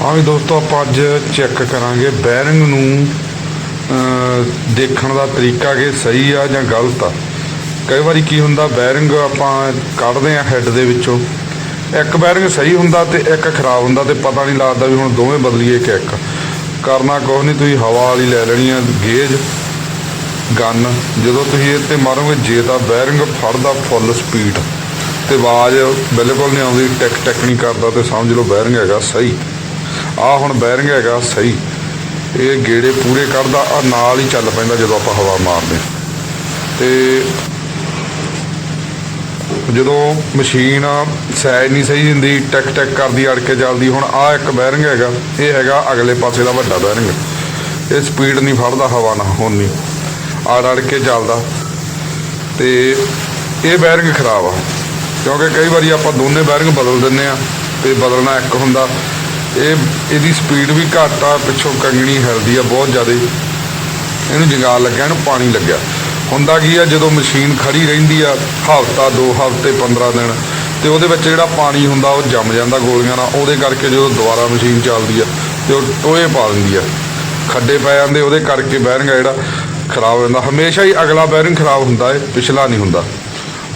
ਹਾਂ ਵੀ ਦੋਸਤੋ, ਆਪਾਂ ਅੱਜ ਚੈੱਕ ਕਰਾਂਗੇ ਬੈਰਿੰਗ ਨੂੰ ਦੇਖਣ ਦਾ ਤਰੀਕਾ ਕਿ ਸਹੀ ਆ ਜਾਂ ਗਲਤ ਆ। ਕਈ ਵਾਰੀ ਕੀ ਹੁੰਦਾ, ਬੈਰਿੰਗ ਆਪਾਂ ਕੱਢਦੇ ਆ ਹੈੱਡ ਦੇ ਵਿੱਚੋਂ। ਇੱਕ ਬੈਰਿੰਗ ਸਹੀ ਹੁੰਦਾ ਤੇ ਇੱਕ ਖਰਾਬ ਹੁੰਦਾ ਤੇ ਪਤਾ ਨਹੀਂ ਲੱਗਦਾ ਵੀ ਹੁਣ ਦੋਵੇਂ ਬਦਲੀਏ ਕਿ ਇੱਕ। ਕਰਨਾ ਕੁਛ ਨਹੀਂ, ਤੁਸੀਂ ਹਵਾ ਵਾਲੀ ਲੈ ਲੈਣੀ ਆ, ਗੇਜ, ਗਨ। ਜਦੋਂ ਤੁਸੀਂ ਇਹ ਤੇ ਮਾਰੋਗੇ, ਜੇ ਤਾਂ ਬੈਰਿੰਗ ਫੜਦਾ ਫੁੱਲ ਸਪੀਡ ਤੇ ਆਵਾਜ਼ ਬਿਲਕੁਲ ਨਹੀਂ ਆਉਂਦੀ ਟਿਕ ਟਿਕ ਨਹੀਂ ਕਰਦਾ ਤੇ ਸਮਝ ਲਓ ਬੈਰਿੰਗ ਹੈਗਾ ਸਹੀ। ਆ ਹੁਣ ਬੈਰਿੰਗ ਹੈਗਾ, ਸਹੀ। ਇਹ ਗੇੜੇ ਪੂਰੇ ਕਰਦਾ ਆ ਨਾਲ ਹੀ ਚੱਲ ਪੈਂਦਾ ਜਦੋਂ ਆਪਾਂ ਹਵਾ ਮਾਰਦੇ ਹਾਂ। ਤੇ ਜਦੋਂ ਮਸ਼ੀਨ ਸਾਈਜ਼ ਨਹੀਂ ਸਹੀ ਹੁੰਦੀ ਟਿਕ ਟਿਕ ਕਰਦੀ ਅੜ ਕੇ ਚੱਲਦੀ, ਹੁਣ ਆ ਇੱਕ ਬੈਰਿੰਗ ਹੈਗਾ, ਇਹ ਹੈਗਾ ਅਗਲੇ ਪਾਸੇ ਦਾ ਵੱਡਾ ਬੈਰਿੰਗ। ਇਹ ਸਪੀਡ ਨਹੀਂ ਫੜਦਾ, ਹਵਾ ਨਾ, ਹੁਣ ਨਹੀਂ। ਆੜ ਅੜ ਕੇ ਚੱਲਦਾ। ਤੇ ਇਹ ਬੈਰਿੰਗ ਖਰਾਬ ਆ, ਕਿਉਂਕਿ ਕਈ ਵਾਰੀ ਆਪਾਂ ਦੋਨੇ ਬੈਰਿੰਗ ਬਦਲ ਦਿੰਨੇ ਆ ਤੇ ਬਦਲਣਾ ਇੱਕ ਹੁੰਦਾ। ਇਹ ਇਹਦੀ ਸਪੀਡ ਵੀ ਘੱਟ ਆ, ਪਿੱਛੋਂ ਕੰਗਣੀ ਹਿਲਦੀ ਆ ਬਹੁਤ ਜ਼ਿਆਦਾ। ਇਹਨੂੰ ਜੰਗਾਲ ਲੱਗਿਆ, ਇਹਨੂੰ ਪਾਣੀ ਲੱਗਿਆ। ਹੁੰਦਾ ਕੀ ਆ, ਜਦੋਂ ਮਸ਼ੀਨ ਖੜੀ ਰਹਿੰਦੀ ਆ, ਹਫ਼ਤਾ, ਦੋ ਹਫ਼ਤੇ 15 ਦਿਨ, ਤੇ ਉਹਦੇ ਵਿੱਚ ਜਿਹੜਾ ਪਾਣੀ ਹੁੰਦਾ, ਉਹ ਜੰਮ ਜਾਂਦਾ ਗੋਲੀਆਂ ਨਾਲ। ਉਹਦੇ ਕਰਕੇ ਜਦੋਂ ਦੁਬਾਰਾ ਮਸ਼ੀਨ ਚੱਲਦੀ ਆ, ਤੇ ਉਹ ਟੋਏ ਪਾ ਦਿੰਦੀ ਆ। ਖੱਡੇ ਪੈ ਜਾਂਦੇ, ਉਹਦੇ ਕਰਕੇ ਬੈਰਿੰਗ ਆ ਜਿਹੜਾ ਖਰਾਬ ਹੋ ਜਾਂਦਾ। ਹਮੇਸ਼ਾ ਹੀ ਅਗਲਾ ਬੈਰਿੰਗ ਖਰਾਬ ਹੁੰਦਾ ਏ, ਪਿਛਲਾ ਨਹੀਂ ਹੁੰਦਾ।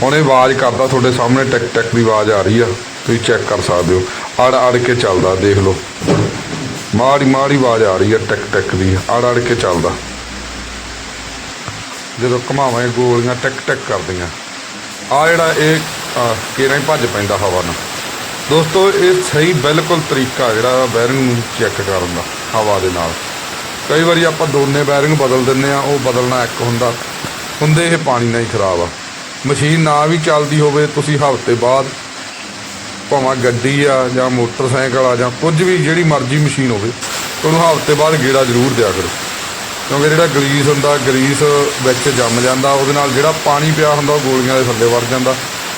ਹੁਣ ਇਹ ਆਵਾਜ਼ ਕਰਦਾ, ਤੁਹਾਡੇ ਸਾਹਮਣੇ ਟਿਕ ਟਿਕ ਦੀ ਆਵਾਜ਼ ਆ ਰਹੀ ਆ। ਤੁਸੀਂ ਚੈੱਕ ਕਰ ਸਕਦੇ ਹੋ। ਅੜ ਅੜ ਕੇ ਚੱਲਦਾ, ਦੇਖ ਲਓ। ਮਾੜੀ ਮਾੜੀ ਆਵਾਜ਼ ਆ ਰਹੀ ਹੈ, ਟਿਕ ਟਿਕ ਦੀ। ਅੜ ਅੜ ਕੇ ਚੱਲਦਾ। ਜਦੋਂ ਘਮਾਵਾਂ ਗੋਲੀਆਂ ਟਿਕ ਟਿਕ ਕਰਦੀਆਂ। ਆ ਜਿਹੜਾ ਇਹ ਕੇਰਾਂ ਹੀ ਭੱਜ ਪੈਂਦਾ ਹਵਾ ਨਾਲ। ਦੋਸਤੋ, ਇਹ ਸਹੀ ਬਿਲਕੁਲ ਤਰੀਕਾ ਜਿਹੜਾ ਬੈਰਿੰਗ ਨੂੰ ਚੈੱਕ ਕਰਨ ਦਾ, ਹਵਾ ਦੇ ਨਾਲ। ਕਈ ਵਾਰੀ ਆਪਾਂ ਦੋਨੇ ਬੈਰਿੰਗ ਬਦਲ ਦਿੰਨੇ ਆ ਉਹ ਬਦਲਣਾ ਇੱਕ ਹੁੰਦਾ। ਹੁੰਦੇ ਇਹ ਪਾਣੀ ਨਾਲ ਹੀ ਖਰਾਬ ਆ। ਮਸ਼ੀਨ ਨਾ ਵੀ ਚੱਲਦੀ ਹੋਵੇ, ਤੁਸੀਂ ਹਫ਼ਤੇ ਬਾਅਦ ਭਾਵੇਂ ਗੱਡੀ ਆ ਜਾਂ ਮੋਟਰਸਾਈਕਲ ਆ ਜਾਂ ਕੁਝ ਵੀ ਜਿਹੜੀ ਮਰਜ਼ੀ ਮਸ਼ੀਨ ਹੋਵੇ, ਉਹਨੂੰ ਹਫ਼ਤੇ ਬਾਅਦ ਗੇੜਾ ਜ਼ਰੂਰ ਦਿਆ ਕਰੋ। ਕਿਉਂਕਿ ਜਿਹੜਾ ਗਰੀਸ ਹੁੰਦਾ ਗਰੀਸ ਵਿੱਚ ਜੰਮ ਜਾਂਦਾ, ਉਹਦੇ ਨਾਲ ਜਿਹੜਾ ਪਾਣੀ ਪਿਆ ਹੁੰਦਾ, ਉਹ ਗੋਲੀਆਂ ਦੇ ਥੱਲੇ ਵੜ ਜਾਂਦਾ।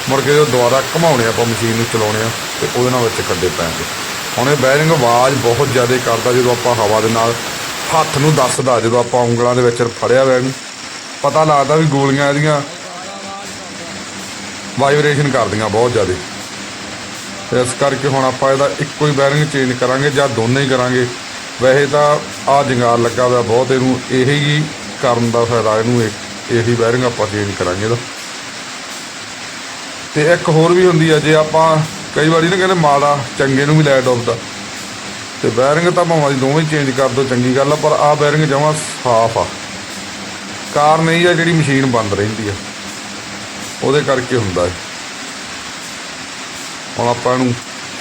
ਮੁੜ ਕੇ ਜਦੋਂ ਦੁਬਾਰਾ ਘਮਾਉਣੇ ਆਪਾਂ ਮਸ਼ੀਨ ਨੂੰ ਚਲਾਉਣੇ ਆ, ਤੇ ਉਹਦੇ ਨਾਲ ਵਿੱਚ ਕੱਢੇ ਪੈਣਗੇ ਹੁਣ ਇਹ ਬੈਰਿੰਗ ਆਵਾਜ਼ ਬਹੁਤ ਜ਼ਿਆਦਾ ਕਰਦਾ ਜਦੋਂ ਆਪਾਂ ਹਵਾ ਦੇ ਨਾਲ ਹੱਥ ਨੂੰ ਦੱਸਦਾ, ਜਦੋਂ ਆਪਾਂ ਉਂਗਲਾਂ ਦੇ ਵਿੱਚ ਫੜਿਆ ਹੋਇਆ ਇਹਨੂੰ। ਪਤਾ ਲੱਗਦਾ ਵੀ ਗੋਲੀਆਂ ਇਹਦੀਆਂ ਵਾਈਬ੍ਰੇਸ਼ਨ ਕਰਦੀਆਂ ਬਹੁਤ ਜ਼ਿਆਦਾ। ਤੇ ਇਸ ਕਰਕੇ ਹੁਣ ਆਪਾਂ ਇਹਦਾ ਇੱਕੋ ਹੀ ਬੈਰਿੰਗ ਚੇਂਜ ਕਰਾਂਗੇ ਜਾਂ ਦੋਨੇ ਹੀ ਕਰਾਂਗੇ। ਵੈਸੇ ਤਾਂ ਆ ਜੰਗਾਲ ਲੱਗਾ ਹੋਇਆ ਬਹੁਤ, ਇਹਨੂੰ ਇਹੀ ਹੀ ਕਰਨ ਦਾ ਫਾਇਦਾ ਇਹਨੂੰ ਇਹ- ਇਹੀ ਬੈਰਿੰਗ ਆਪਾਂ ਚੇਂਜ ਕਰਾਂਗੇ ਇਹਦਾ। ਤੇ ਇੱਕ ਹੋਰ ਵੀ ਹੁੰਦੀ ਆ, ਜੇ ਆਪਾਂ ਕਈ ਵਾਰੀ ਨਾ ਕਹਿੰਦੇ ਮਾੜਾ, ਚੰਗੇ ਨੂੰ ਵੀ ਲੈ ਡੁੱਬਦਾ। ਤੇ ਬੈਰਿੰਗ ਤਾਂ ਭਾਵੇਂ ਦੀ ਦੋਵੇਂ ਚੇਂਜ ਕਰ ਦੋ, ਚੰਗੀ ਗੱਲ ਆ, ਪਰ ਆ ਬੈਰਿੰਗ ਜਮਾਂ ਸਾਫ਼ ਆ। ਕਾਰਨ ਇਹ ਆ ਜਿਹੜੀ ਮਸ਼ੀਨ ਬੰਦ ਰਹਿੰਦੀ ਆ। ਉਹਦੇ ਕਰਕੇ ਹੁੰਦਾ ਹੈ ਹੁਣ ਆਪਾਂ ਇਹਨੂੰ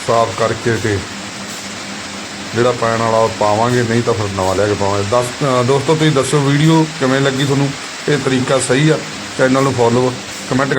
ਸਾਫ਼ ਕਰਕੇ ਤੇ ਜਿਹੜਾ ਪੈਣ ਵਾਲਾ ਉਹ ਪਾਵਾਂਗੇ, ਨਹੀਂ ਤਾਂ ਫਿਰ ਨਵਾਂ ਲੈ ਕੇ ਪਾਵਾਂਗੇ। ਦਸ ਦੋਸਤੋ, ਤੁਸੀਂ ਦੱਸੋ ਵੀਡੀਓ ਕਿਵੇਂ ਲੱਗੀ ਤੁਹਾਨੂੰ? ਇਹ ਤਰੀਕਾ ਸਹੀ ਆ? ਚੈਨਲ ਨੂੰ ਫੋਲੋ ਕਮੈਂਟ